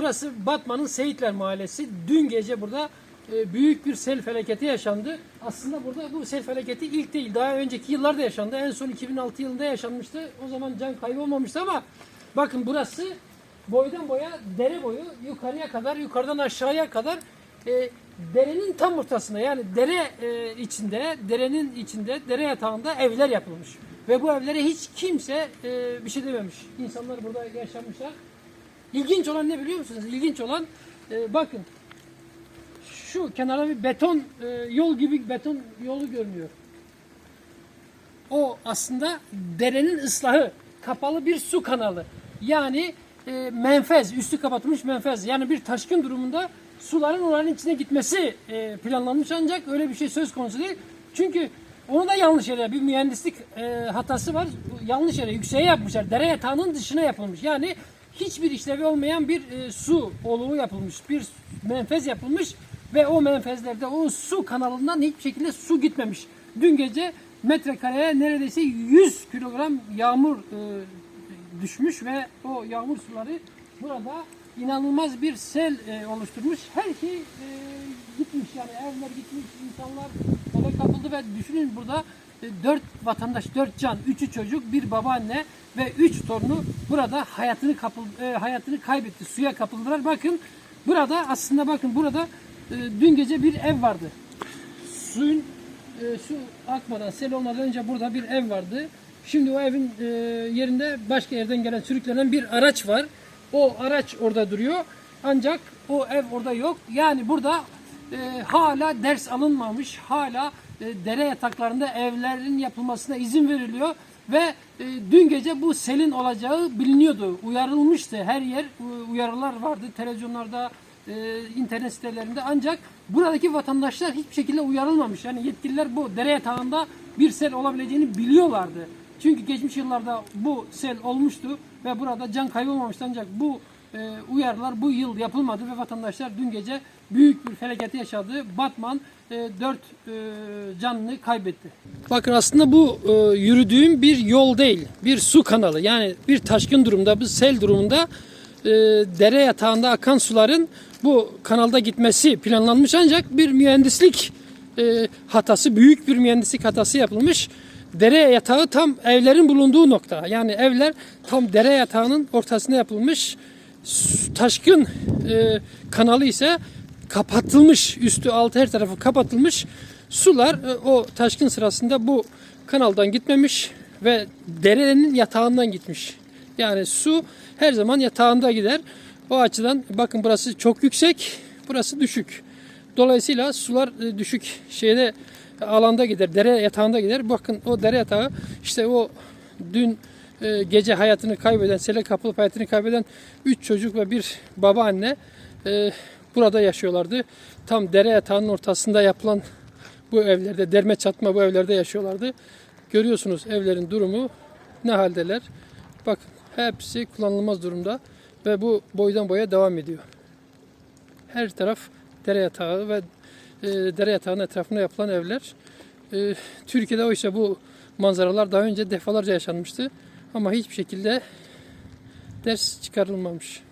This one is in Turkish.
Burası Batman'ın Seyitler Mahallesi. Dün gece burada e, büyük bir sel felaketi yaşandı. Aslında burada bu sel felaketi ilk değil. Daha önceki yıllarda yaşandı. En son 2006 yılında yaşanmıştı. O zaman can kaybı olmamıştı ama bakın burası boydan boya dere boyu yukarıya kadar yukarıdan aşağıya kadar e, derenin tam ortasında yani dere e, içinde derenin içinde dere yatağında evler yapılmış. Ve bu evlere hiç kimse e, bir şey dememiş. İnsanlar burada yaşamışlar. İlginç olan ne biliyor musunuz? İlginç olan e, bakın şu kenarda bir beton e, yol gibi beton yolu görünüyor. O aslında derenin ıslahı, kapalı bir su kanalı. Yani e, menfez, üstü kapatılmış menfez. Yani bir taşkın durumunda suların oranın içine gitmesi e, planlanmış ancak öyle bir şey söz konusu değil. Çünkü onu da yanlış yere bir mühendislik e, hatası var. Yanlış yere yükseğe yapmışlar. Dere yatağının dışına yapılmış. Yani hiçbir işlevi olmayan bir e, su oluğu yapılmış. Bir menfez yapılmış ve o menfezlerde o su kanalından hiçbir şekilde su gitmemiş. Dün gece metrekareye neredeyse 100 kilogram yağmur e, düşmüş ve o yağmur suları burada inanılmaz bir sel e, oluşturmuş. Her şey e, gitmiş yani evler gitmiş, insanlar ele kapıldı ve düşünün burada dört vatandaş, dört can, üçü çocuk, bir babaanne ve üç torunu burada hayatını kapıl, e, hayatını kaybetti. Suya kapıldılar. Bakın burada aslında bakın burada e, dün gece bir ev vardı. Suyun e, su akmadan, sel olmadan önce burada bir ev vardı. Şimdi o evin yerinde başka yerden gelen sürüklenen bir araç var. O araç orada duruyor. Ancak o ev orada yok. Yani burada e, hala ders alınmamış. Hala e, dere yataklarında evlerin yapılmasına izin veriliyor. Ve e, dün gece bu selin olacağı biliniyordu. Uyarılmıştı. Her yer e, uyarılar vardı. Televizyonlarda, internet sitelerinde ancak buradaki vatandaşlar hiçbir şekilde uyarılmamış. Yani yetkililer bu dere yatağında bir sel olabileceğini biliyorlardı. Çünkü geçmiş yıllarda bu sel olmuştu ve burada can kaybı olmamıştı ancak bu e, uyarılar bu yıl yapılmadı ve vatandaşlar dün gece büyük bir felaketi yaşadı. Batman e, 4 e, canını kaybetti. Bakın aslında bu e, yürüdüğüm bir yol değil, bir su kanalı. Yani bir taşkın durumda, bir sel durumunda e, dere yatağında akan suların bu kanalda gitmesi planlanmış ancak bir mühendislik e, hatası, büyük bir mühendislik hatası yapılmış. Dere yatağı tam evlerin bulunduğu nokta. Yani evler tam dere yatağının ortasına yapılmış. Taşkın e, kanalı ise kapatılmış. Üstü altı her tarafı kapatılmış. Sular e, o taşkın sırasında bu kanaldan gitmemiş ve derenin yatağından gitmiş. Yani su her zaman yatağında gider. O açıdan bakın burası çok yüksek, burası düşük. Dolayısıyla sular e, düşük şeyde alanda gider, dere yatağında gider. Bakın o dere yatağı işte o dün e, gece hayatını kaybeden, sele kapılıp hayatını kaybeden 3 çocuk ve bir babaanne e, burada yaşıyorlardı. Tam dere yatağının ortasında yapılan bu evlerde, derme çatma bu evlerde yaşıyorlardı. Görüyorsunuz evlerin durumu ne haldeler. Bakın hepsi kullanılmaz durumda ve bu boydan boya devam ediyor. Her taraf dere yatağı ve e, dere yatağının etrafında yapılan evler. E, Türkiye'de oysa bu manzaralar daha önce defalarca yaşanmıştı ama hiçbir şekilde ders çıkarılmamış.